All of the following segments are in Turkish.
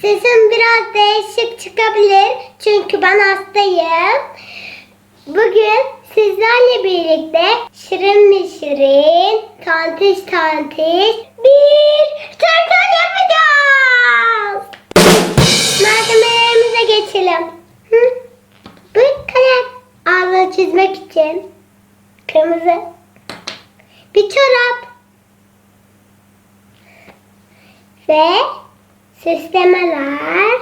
Sesim biraz değişik çıkabilir çünkü ben hastayım. Bugün sizlerle birlikte şirin mi şirin, tantiş tantiş bir tırtıl yapacağız. Malzemelerimize geçelim. Hı? Bu kalem ağzını çizmek için. Kırmızı. Bir çorap. Ve süslemeler.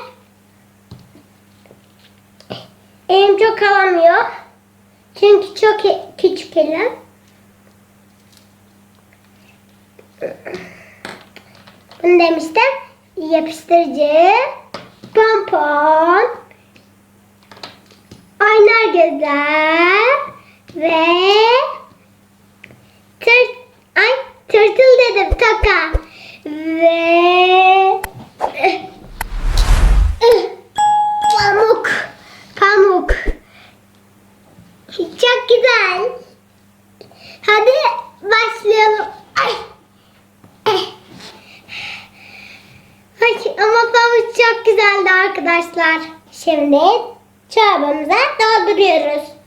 Elim çok alamıyor. Çünkü çok küçük elim. Bunu demiştim. Yapıştırıcı, pompon, aynar gözler ve tır, ay, tırtıl dedim taka ve pamuk pamuk çok güzel hadi başlayalım ay. Eh. Ay, ama pamuk çok güzeldi arkadaşlar. Şimdi çorbamıza dolduruyoruz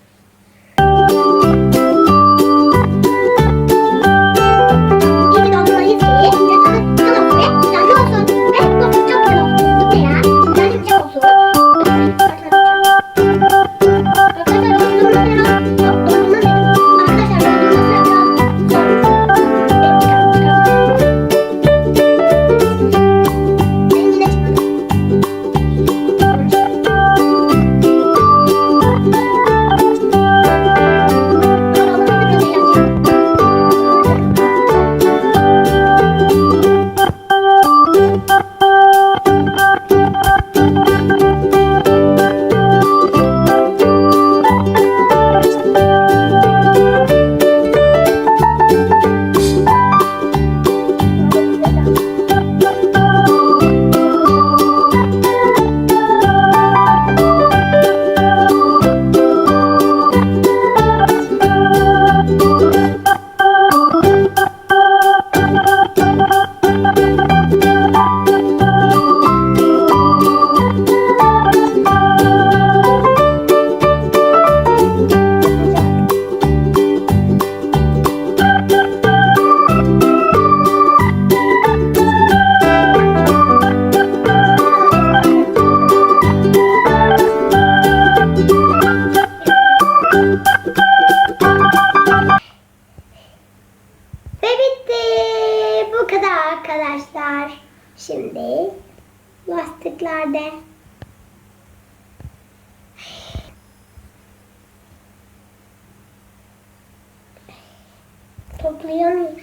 Toplayamıyorum.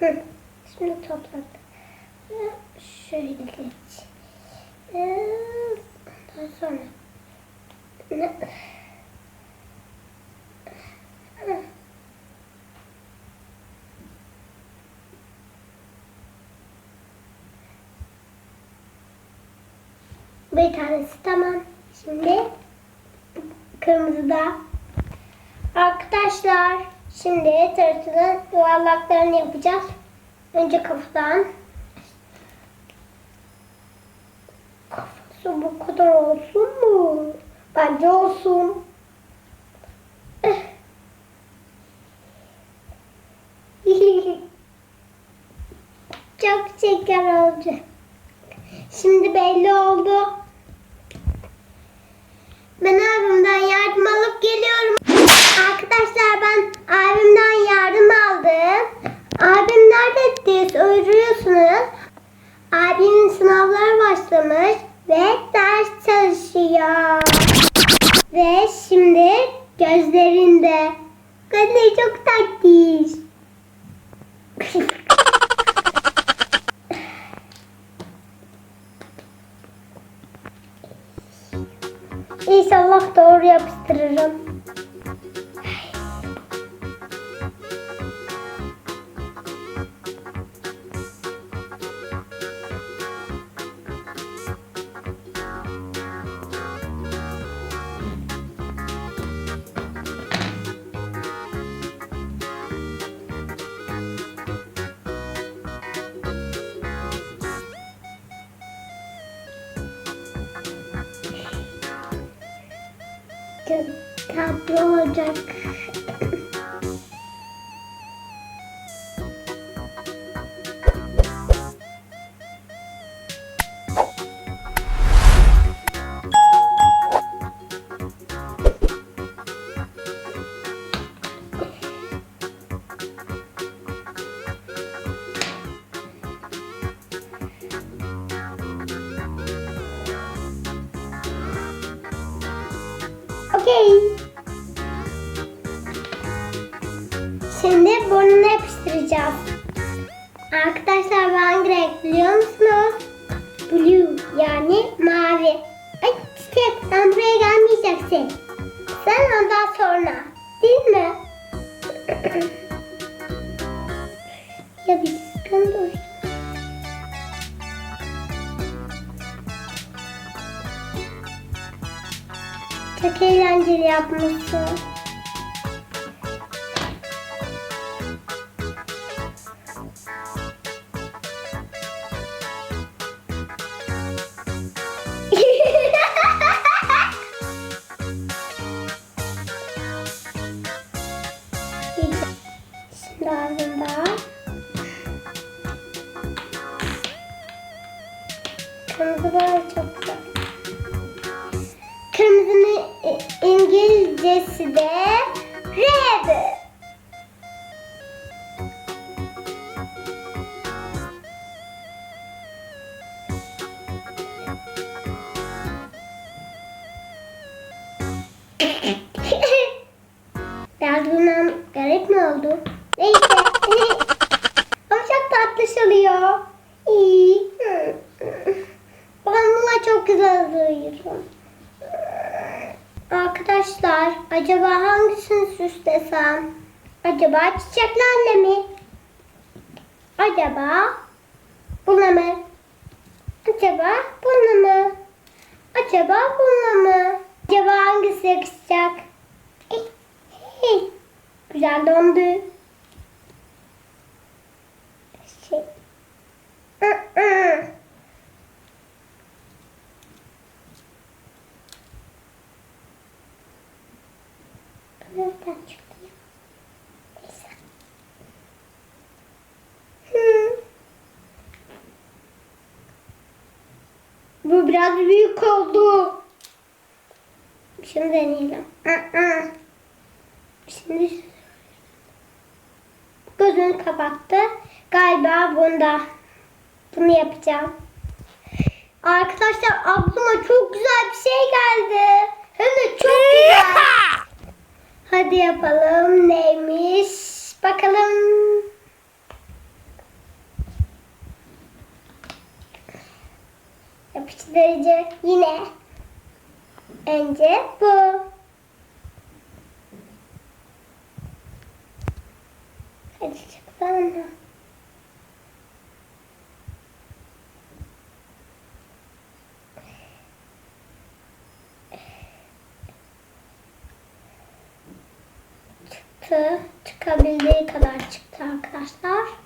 Hı. Şimdi topladım. Ve Şöyle geç. Ee, Daha sonra. Ne? Bir tanesi tamam. Şimdi kırmızı da. Arkadaşlar şimdi tırtılın yuvarlaklarını yapacağız. Önce kafadan. Kafası bu kadar olsun mu? Bence olsun. Çok şeker olacak. Şimdi belli oldu. Ben abimden yardım alıp geliyorum. Arkadaşlar ben abimden yardım aldım. Abim nerede diye soruyorsunuz. Abimin sınavları başlamış ve ders çalışıyor. Ve şimdi gözlerinde. Gözleri çok tatlış. İnşallah doğru yapıştırırım. Tatlı olacak. Şimdi burnunu yapıştıracağız. Arkadaşlar bu hangi renk biliyor musunuz? Blue yani mavi. Ay çiçek sen buraya gelmeyeceksin. Sen ondan sonra değil mi? ya bir sıkıntı. Çok eğlenceli yapmışsın. Kırmızı böyle çok güzel. Kırmızının İngilizcesi de Arkadaşlar acaba hangisini süslesem? Acaba çiçeklerle mi? Acaba bununla mı? Acaba bununla mı? Acaba bununla mı? Acaba hangisi yakışacak? Hey, hey. Güzel dondu. Şey. Aa, aa. Nereden çıktı ya? Neyse. Hı. Bu biraz büyük oldu. Şimdi deneyelim. Aa. Şimdi gözünü kapattı. Galiba bunda. Bunu yapacağım. Arkadaşlar aklıma çok güzel bir şey geldi. Hem de çok güzel. Hadi yapalım. Neymiş? Bakalım. Yapıştırıcı yine. Önce bu. Hadi çıksana. çıktı. Çıkabildiği kadar çıktı arkadaşlar.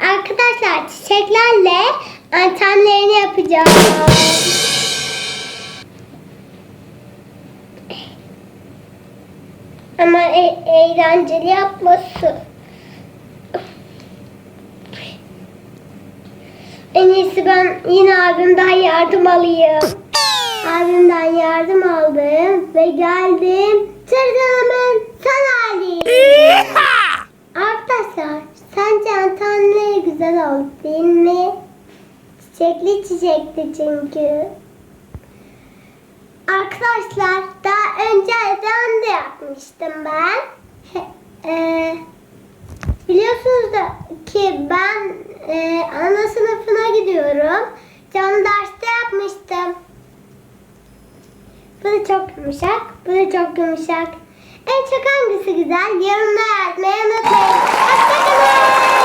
Arkadaşlar. Çiçeklerle antenlerini yapacağım. Ama e- eğlenceli yapması. En iyisi ben yine abimden yardım alayım. Abimden yardım aldım ve geldim. Tırtılımın son hali. Arkadaşlar sence antenleri güzel oldu değil mi? Çiçekli çiçekli çünkü. Arkadaşlar daha önceden de yapmıştım ben. Eee, biliyorsunuz da ki ben eee, ana sınıfına gidiyorum. Canlı derste yapmıştım. Bu da çok yumuşak, bu da çok yumuşak. En çok hangisi güzel? Yorumlara yazmayı unutmayın. Hoşçakalın.